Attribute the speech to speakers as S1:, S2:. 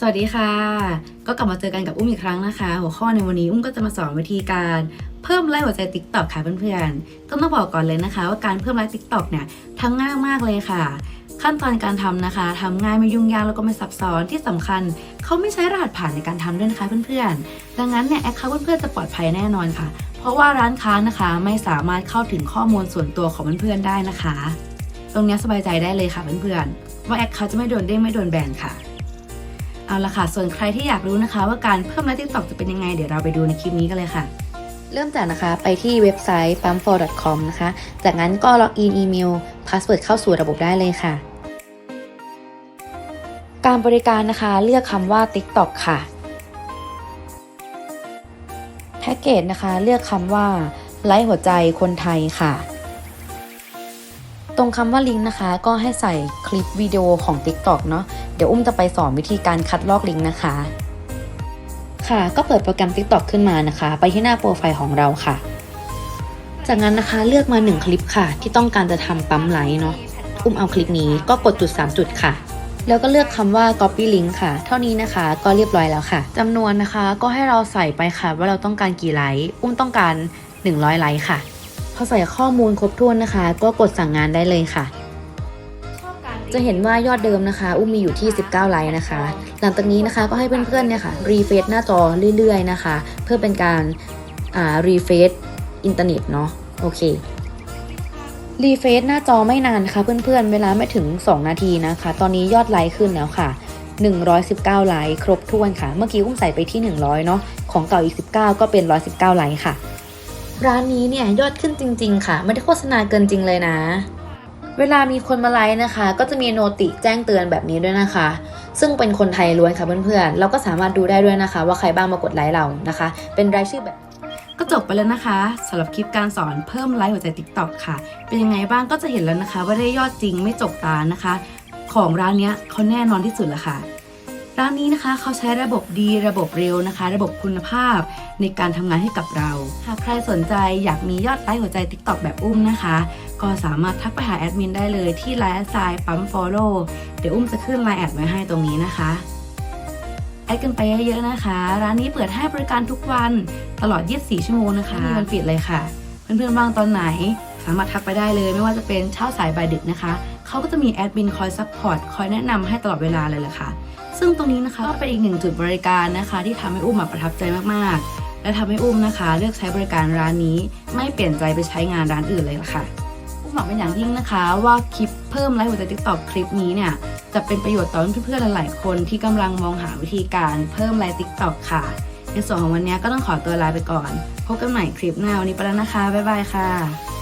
S1: สวัสดีค่ะ ก็กลับมาเจอกันกับอุ้มอีกครั้งนะคะ หัวข้อในวันนี้อุ้มก็จะมาสอนวิธีการเพิ่มไลค์หัวใจ t ิ k t o k ค่ะเพื่อนๆต้องต้องบอกก่อนเลยนะคะ ว่าการเพิ่มไลค์ t ิ k t o k เนี่ยทำง่ายมากเลยค่ะ ขั้นตอนการทำนะคะทำง่ายไม่ยุ่งยากแล้วก็ไม่ซับซ้อนที่สำคัญ เขาไม่ใช้รหัสผ่านในการทำด้วยนะคะเพื่อนๆดังนั้นเนี่ยแอคเคาท์เพื่อนๆจะปลอดภัยแน่นอนค่ะ เพราะว่าร้านค้านะคะไม่สามารถเข้าถึงข้อมูลส่วนตัวของเพื่อนๆได้นะคะ ตรงนี้สบายใจได้เลยค่ะเพื่อนๆว่าแอคเคาท์จะไม่โดนเด้งไม่โดนแบนค่ะ เอาละค่ะ ส่วนใครที่อยากรู้นะคะ ว่าการเพิ่มไลค์ TikTok จะเป็นยังไง เดี๋ยวเราไปดูในคลิปนี้กันเลยค่ะ เริ่มจากนะคะไปที่เว็บไซต์ pump4.com นะคะ จากนั้นก็ล็อกอินอีเมลพาสเวิร์ดเข้าสู่ระบบได้เลยค่ะ การบริการนะคะเลือกคำว่า TikTok ค่ะแพ็กเกจนะคะเลือกคำว่าไลค์หัวใจคนไทยค่ะ ตรงคำว่าลิงก์นะคะ ก็ให้ใส่คลิปวิดีโอของ TikTok เนาะ เดี๋ยวอุ้มจะไปสอนวิธีการคัดลอกลิงก์นะคะ ค่ะ ก็เปิดโปรแกรม TikTok ขึ้นมานะคะ ไปที่หน้าโปรไฟล์ของเราค่ะ จากนั้นนะคะเลือกมา 1 คลิปค่ะ ที่ต้องการจะทำปั๊มไลค์เนาะอุ้มเอาคลิปนี้ก็กดจุด 3 จุดค่ะแล้วก็เลือกคำว่า copy link ค่ะ เท่านี้นะคะ ก็เรียบร้อยแล้วค่ะจำนวนนะคะ ก็ให้เราใส่ไปค่ะ ว่าเราต้องการกี่ไลค์ อุ้มต้องการ 100 ไลค์ค่ะ พอใส่ข้อมูลครบถ้วนนะคะ ก็กดสั่งงานได้เลยค่ะ จะเห็นว่ายอดเดิมนะคะ อุ้มมีอยู่ที่ 19 ไลค์นะคะ หลังจากนี้นะคะก็ให้เพื่อนๆเนี่ยค่ะรีเฟซหน้าจอเรื่อยๆนะคะ เพื่อเป็นการอ่ารีเฟซอินเทอร์เน็ตเนาะโอเครีเฟซหน้าจอไม่นานนะคะเพื่อนๆ เวลาไม่ถึง 2 นาทีนะคะ ตอนนี้ยอดไลค์ขึ้นแล้วค่ะ 119 ไลค์ครบถ้วนค่ะ เมื่อกี้อุ้มใส่ไปที่ 100 เนาะของเก่าอีก 19 ก็เป็น 119 ไลค์ค่ะ ร้านนี้เนี่ยยอดขึ้นจริง ๆ ค่ะ ไม่ได้โฆษณาเกินจริงเลยนะ เวลามีคนมาไลค์นะคะ ก็จะมีโนติแจ้งเตือนแบบนี้ด้วยนะคะ ซึ่งเป็นคนไทยล้วนค่ะเพื่อนๆเราก็สามารถดูได้ด้วยนะคะ ว่าใครบ้างมากดไลค์เรานะคะ เป็นรายชื่อแบบก็จบไปแล้วนะคะสำหรับคลิปการสอนเพิ่มไลค์หัวใจ TikTok ค่ะ เป็นยังไงบ้างก็จะเห็นแล้วนะคะ ว่าได้ยอดจริงไม่จกตานะคะ ของร้านเนี้ยเขาแน่นอนที่สุดละค่ะ ร้านนี้นะคะเขาใช้ระบบดีระบบเร็วนะคะ ระบบคุณภาพในการทำงานให้กับเรา หากใครสนใจอยากมียอดไลค์หัวใจ TikTok แบบอุ้มนะคะ ก็สามารถทักไปหาแอดมินได้เลยที่ไลน์แอดไซน์ปั๊ม follow เดี๋ยวอุ้มจะขึ้นไลน์แอดไว้ให้ตรงนี้นะคะแอดกันไปเยอะๆนะคะ ร้านนี้เปิดให้บริการทุกวันตลอด 24 ชั่วโมงนะคะไม่มีวันปิดเลยค่ะ เพื่อนๆว่างตอนไหน สามารถทักไปได้เลย ไม่ว่าจะเป็นเช้าสายบ่ายดึกนะคะเขาก็จะมีแอดมินคอยซัพพอร์ตคอยแนะนำให้ตลอดเวลาเลยแหละค่ะ ซึ่งตรงนี้นะคะก็เป็นอีกหนึ่งจุดบริการนะคะ ที่ทำให้อุ้มประทับใจมากๆ และทำให้อุ้มนะคะ เลือกใช้บริการร้านนี้ ไม่เปลี่ยนใจไปใช้งานร้านอื่นเลยละค่ะอุ้มหวังเป็นอย่างยิ่งนะคะว่าคลิปเพิ่มไลค์หัวใจติ๊กต็อกคลิปนี้เนี่ยจะเป็นประโยชน์ต่อเพื่อนๆหลายๆคนที่กำลังมองหาวิธีการเพิ่มไลค์ติ๊กต็อกค่ะในส่วนของวันนี้ก็ต้องขอตัวลาไปก่อน พบกันใหม่คลิปหน้าวันนี้ไปแล้วนะคะบ๊ายบายค่ะ